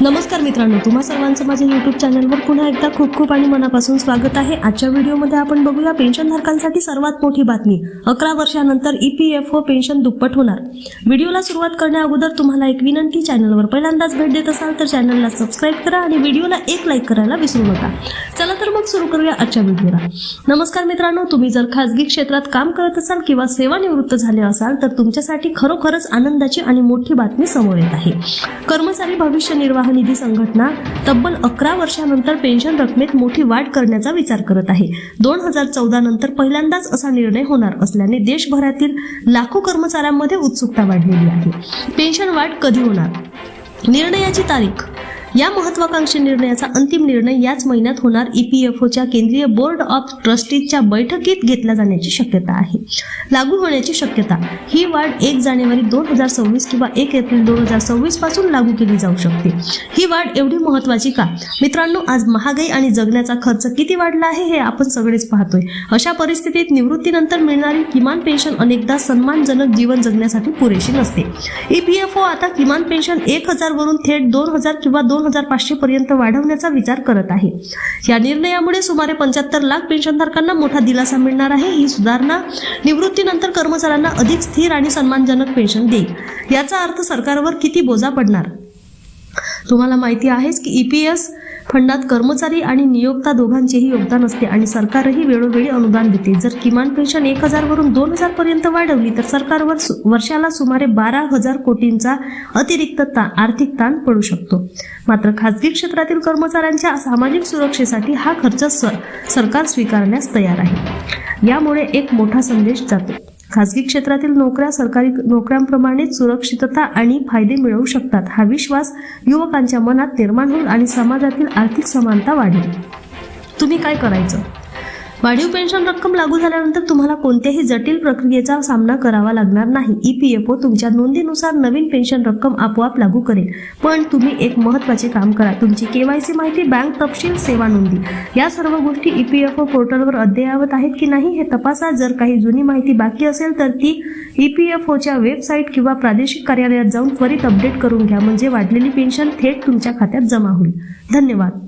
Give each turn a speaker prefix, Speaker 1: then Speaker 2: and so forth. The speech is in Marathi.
Speaker 1: नमस्कार मित्रांनो तुम्हा सर्वांचं माझ्या युट्यूब चॅनलवर पुन्हा एकदा खूप खूप आणि मनापासून स्वागत आहे. आजच्या व्हिडिओमध्ये आपण बघूया पेन्शनधारकांसाठी सर्वात मोठी बातमी. अकरा वर्षानंतर E P F O pension दुप्पट होणार. व्हिडिओला सुरुवात करण्या अगोदर तुम्हाला एक विनंती चॅनलवर पहिल्यांदाच भेट देत असाल तर चॅनलला सबस्क्राईब करा आणि व्हिडिओला एक लाईक करायला विसरू नका. चला तर मग सुरू करूया आजच्या व्हिडिओला. नमस्कार मित्रांनो तुम्ही जर खाजगी क्षेत्रात काम करत असाल किंवा सेवानिवृत्त झाले असाल तर तुमच्यासाठी खरोखरच आनंदाची आणि मोठी बातमी समोर येत आहे. कर्मचारी भविष्य निर्वाह निधी संघटना तब्बल अकरा वर्षानंतर पेन्शन रकमेत मोठी वाढ करण्याचा विचार करत आहे. दोन हजार चौदा नंतर पहिल्यांदाच असा निर्णय होणार असल्याने देशभरातील लाखो कर्मचाऱ्यांमध्ये उत्सुकता वाढलेली आहे. पेन्शन वाढ कधी होणार? निर्णयाची तारीख या महत्वाकांक्षी निर्णयाचा अंतिम निर्णय याच महिन्यात होणार. ई पी एफ ओच्या केंद्रीय बोर्ड ऑफ ट्रस्टीजच्या बैठकीत घेतला जाण्याची शक्यता आहे. लागू होण्याची शक्यता. ही वाढ एक जानेवारी दोन हजार सव्वीस किंवा एक एप्रिल दोन हजार सव्वीसपासून लागू केली जाऊ शकते. ही वाढ एवढी महत्वाची का? मित्रांनो आज महागाई आणि जगण्याचा खर्च किती वाढला आहे हे आपण सगळेच पाहतोय. अशा परिस्थितीत निवृत्तीनंतर मिळणारी किमान पेन्शन अनेकदा सन्मानजनक जीवन जगण्यासाठी पुरेशी नसते. ई पी एफ ओ आता किमान पेन्शन एक हजार वरून थेट दोन हजार किंवा दोन हजार पाचशे पर्यंत वाढवण्याचा विचार करत आहे. या निर्णयामुळे सुमारे पंच्याहत्तर लाख पेन्शनधारकांना मोठा दिलासा मिळणार आहे. ही सुधारणा निवृत्तीनंतर कर्मचाऱ्यांना अधिक स्थिर आणि सन्मानजनक पेन्शन देईल. याचा अर्थ सरकारवर किती बोजा पडणार? तुम्हाला माहिती आहेच की ई पी एस फंडात कर्मचारी आणि नियोक्ता दोघांचेही योगदान असते आणि सरकारही वेळोवेळी अनुदान देते. जर किमान पेन्शन एक हजारवरून दोन हजार पर्यंत वाढवली तर सरकारवर सु- वर्षाला सुमारे बारा हजार कोटींचा अतिरिक्त ता आर्थिक ताण पडू शकतो. मात्र खासगी क्षेत्रातील कर्मचाऱ्यांच्या सामाजिक सुरक्षेसाठी हा खर्च स- सरकार स्वीकारण्यास तयार आहे. यामुळे एक मोठा संदेश जातो. खासगी क्षेत्रातील नोकऱ्या सरकारी नोकऱ्यांप्रमाणेच सुरक्षितता आणि फायदे मिळवू शकतात. हा विश्वास युवकांच्या मनात निर्माण होईल आणि समाजातील आर्थिक समानता वाढेल. तुम्ही काय करायचं? वाढीव पेन्शन रक्कम लागू झाल्यानंतर तुम्हाला कोणत्याही जटिल प्रक्रियेचा सामना करावा लागणार नाही. ई पी एफ ओ तुमच्या नोंदीनुसार नवीन पेन्शन रक्कम आपोआप लागू करेल. पण तुम्ही एक महत्त्वाचे काम करा. तुमची केवायसी माहिती बँक तपशील सेवा नोंदी. या सर्व गोष्टी ई पी एफ ओ पोर्टलवर अद्ययावत आहेत की नाही हे तपासा. जर काही जुनी माहिती बाकी असेल तर ती ई पी एफ ओच्या वेबसाईट किंवा प्रादेशिक कार्यालयात जाऊन त्वरित अपडेट करून घ्या. म्हणजे वाढलेली पेन्शन थेट तुमच्या खात्यात जमा होईल. धन्यवाद.